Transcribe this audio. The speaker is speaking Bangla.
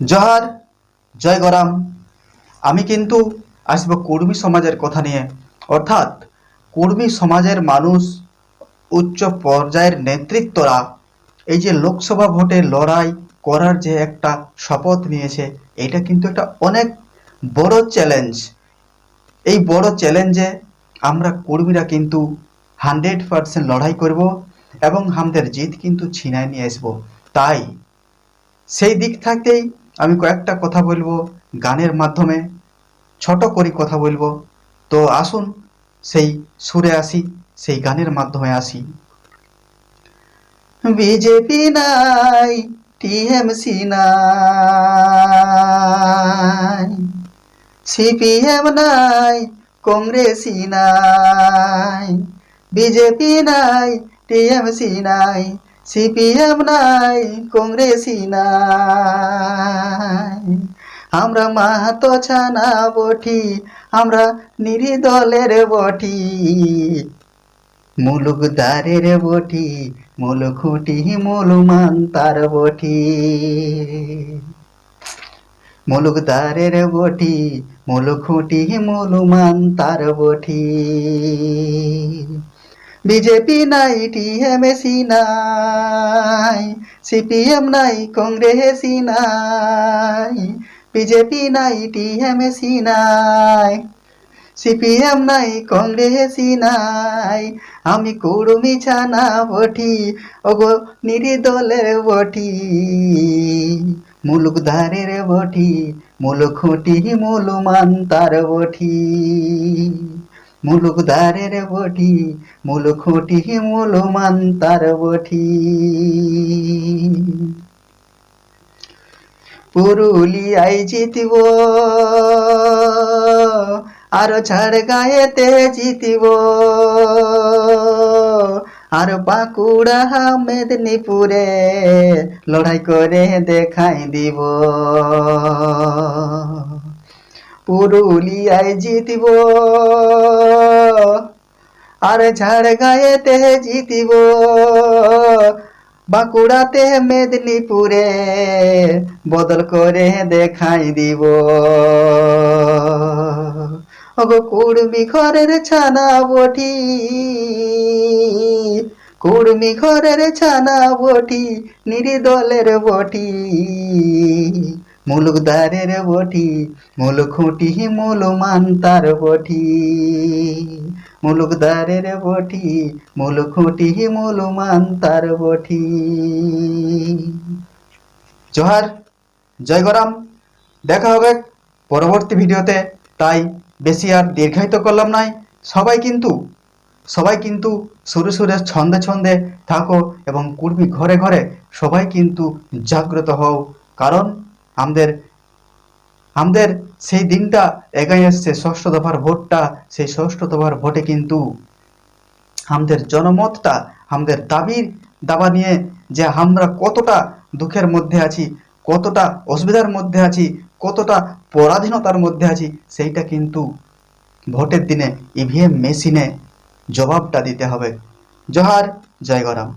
জহার, জয় গরাম। আমি কিন্তু আসব কুর্মী সমাজের কথা নিয়ে। অর্থাৎ কুর্মী সমাজের মানুষ উচ্চ পর্যায়ের নেতৃত্বরা এই যে লোকসভা ভোটে লড়াই করার যে একটা শপথ নিয়েছে এটা কিন্তু একটা অনেক বড় চ্যালেঞ্জ এই বড় চ্যালেঞ্জে আমরা কর্মীরা কিন্তু হান্ড্রেড পার্সেন্ট লড়াই করব এবং আমাদের জিত কিন্তু ছিনায় নিয়ে আসব। তাই সেই দিক থাকতেই আমি কয়েকটা কথা বলব গানের মাধ্যমে, ছোট করে কথা বলব। তো আসুন সেই সুরে আসি, সেই গানের মাধ্যমে আসি। বিজেপি নাই টিএমসি নাই সিপিএম নাই কংগ্রেসি নাই, বিজেপি নাই টিএমসি নাই সিপিএম নাই কংগ্রেসি নাই। আমরা মাহাতো ছানা বটি, আমরা নিরিদলের বটি। মুলুকদারের বটি মূল খুঁটি মূল মান্তার বটি। মুলুকদারের বটি মূল খুঁটি মূল মান্তার বটি। বিজেপি নাই টিএমসি নাই সিপিএম নাই, কংগ্রেসি নাই, বিজেপি নাই টিএমসি নাই সিপিএম নাই, কংগ্রেসি নাই। আমি কুড়ুমি ছানা বটি, ওগো নিরিদলের বটি, মুলুকধারের বটি মূল খুঁটি মূল মান্তার বটি। মুলুকধারের বটি মূল খুঁটি মূল মান্তার বটি। পুরুলিয়ায় জিতিব, আর ছাড় গায়েতে জিতিব। আর বাঁকুড়া, মেদিনীপুরে লড়াই করে দেখাই দিব। পুরুলিয়ায় জিতিব। আর ঝাড় গায়েতে জিতিব। বাঁকুড়াতে মেদিনীপুরে বদল করে দেখাই দিব। ওগো কুড়মি ঘরের ছানা বটি, কুড়মি ঘরের ছানা বটি, নিরিদলের বটি। মুলুকদারের বটি মূল খুঁটি, মূল মান্তার বটি। মুলুকদারের বটি মূল খুঁটি, মূল মান্তার বটি। জোহার, জয় গরাম। দেখা হবে পরবর্তী ভিডিওতে। তাই বেশি আর দীর্ঘায়িত করলাম নাই। সবাই কিন্তু সবাই কিন্তু সুরে সুরে ছন্দে ছন্দে থাকো এবং কুর্মি ঘরে ঘরে সবাই কিন্তু জাগ্রত হও। কারণ আমাদের আমাদের সেই দিনটা এগাই আসছে, ষষ্ঠ দফার ভোটটা, সেই ষষ্ঠ দফার ভোটে কিন্তু আমাদের জনমতটা, আমাদের দাবির দাবা নিয়ে যে আমরা কতটা দুঃখের মধ্যে আছি, কতটা অসুবিধার মধ্যে আছি, কতটা পরাধীনতার মধ্যে আছি, সেইটা কিন্তু ভোটের দিনে ইভিএম মেশিনে জবাবটা দিতে হবে। জহার, জয় গরাম